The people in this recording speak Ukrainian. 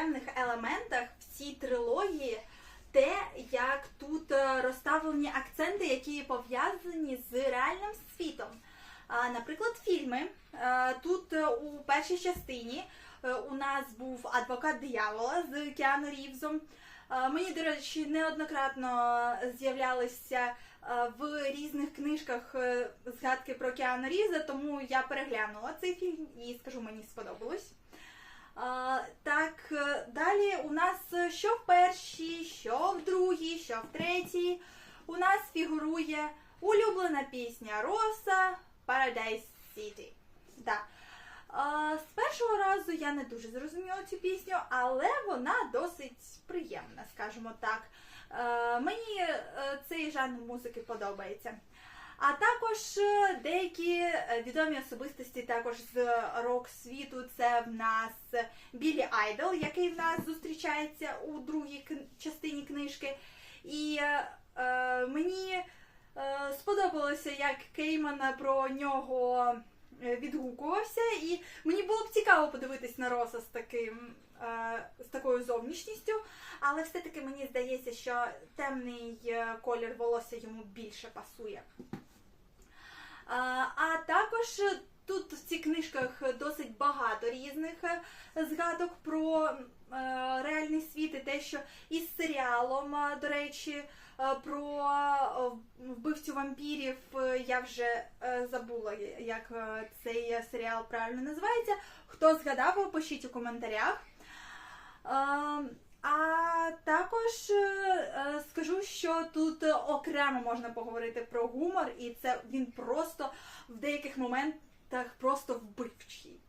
темних елементах в цій трилогії те, як тут е, розставлені акценти, які пов'язані з реальним світом. Наприклад, фільми. Е, Тут е, у першій частині у нас був адвокат диявола з Кіану Рівзом. Мені, до речі, неоднократно з'являлися в різних книжках згадки про Кіану Рівза, тому я переглянула цей фільм і скажу, мені сподобалось. А, так, е, далі у нас е, що в першій, що в другій, що в третій. У нас фігурує улюблена пісня Роса Paradise City. Да. З першого разу я не дуже зрозуміла цю пісню, але вона досить приємна, скажімо так. Е, мені е, цей жанр музики подобається. А також е, деякі е, відомі особистості також з рок-світу. Це в нас Білі Айдол, який в нас зустрічається у другій частині книжки. І е, е, мені е, сподобалося, як Кейман про нього відгукувався, і мені було б цікаво подивитись на Роса з таким. З такою зовнішністю, але все-таки мені здається, що темний колір волосся йому більше пасує. А, також тут в цих книжках досить багато різних е, згадок про е, реальний світ і те, що із серіалом, е, до речі, про вбивцю вампірів я вже забула, як цей серіал правильно називається. Хто згадав, пишіть у коментарях. Е, а також е, е, скажу, що тут е, окремо можна поговорити про гумор, і це він просто в деяких моментах просто вбивчий.